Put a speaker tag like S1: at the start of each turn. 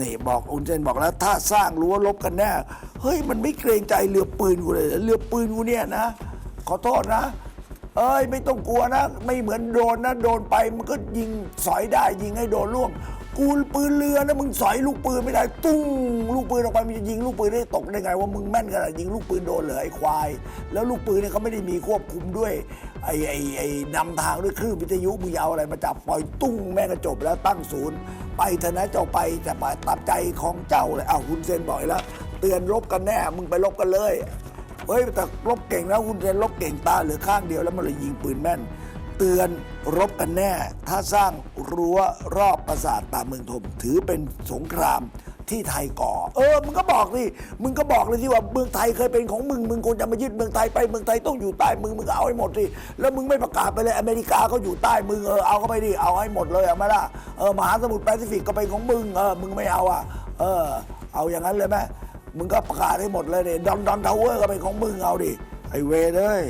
S1: นี่บอกอุนเซนบอกแล้วถ้าสร้างรั้วลบกันแน่เฮ้ยมันไม่เกรงใจเรือปืนกูเลยเหรอเรือปืนกูเนี่ยนะ ขอโทษนะ เอ้ยไม่ต้องกลัวนะ ไม่เหมือนโดนนะ โดนไปมันก็ยิงสอยได้ ยิงให้โดนล่วง กูปืนเรือนะมึงสอยลูกปืนไม่ได้ ตุ้งลูกปืนออกไปมันจะยิงลูกปืนได้ตกได้ไง ว่ามึงแม่นขนาดยิงลูกปืนโดนเหรอไอ้ควาย แล้วลูกปืนเนี่ยเขาไม่ได้มีควบคุมด้วยไอ้ไอ้ไอ้นำทางด้วยคลื่นวิทยุมึงจะเอาอะไรมาจับปล่อยตุ้งแม่งก็จบแล้วตั้งศูนย์ ไปเถอะนะเจ้าไปจะไปตับใจของเจ้าเลยอ้าวคุณเซนบอกอีกแล้ว เตือนลบกันแน่มึงไปลบกันเลย เฮ้ยแต่ลบเก่งนะคุณเซนลบเก่งตาเหลือข้างเดียวแล้วมันเลยยิงปืนแม่น เตือนรบกันแน่ ถ้าสร้างรั้วรอบปราสาทตามเมืองธมถือเป็นสงครามที่ไทยก่อ เออ มึงก็บอกสิมึงก็บอกเลยที่ว่าเมืองไทยเคยเป็นของมึง มึงควรจะมายึดเมืองไทยไปเมืองไทยต้องอยู่ใต้มึงมึงก็เอาให้หมดสิแล้วมึงไม่ประกาศไปเลยอเมริกาเขาอยู่ใต้มึงเออเอาเข้าไปดิเอาให้หมดเลยเอาไมาละเออมหาสมุทรแปซิฟิกก็เป็นของมึงเออมึงไม่เอาอะเออ เอาอย่างนั้นเลยไหม มึงก็ประกาศให้หมดเลยดิดอนดอนทาวเวอร์ก็เป็นของมึงเอาดิไอเวรเลย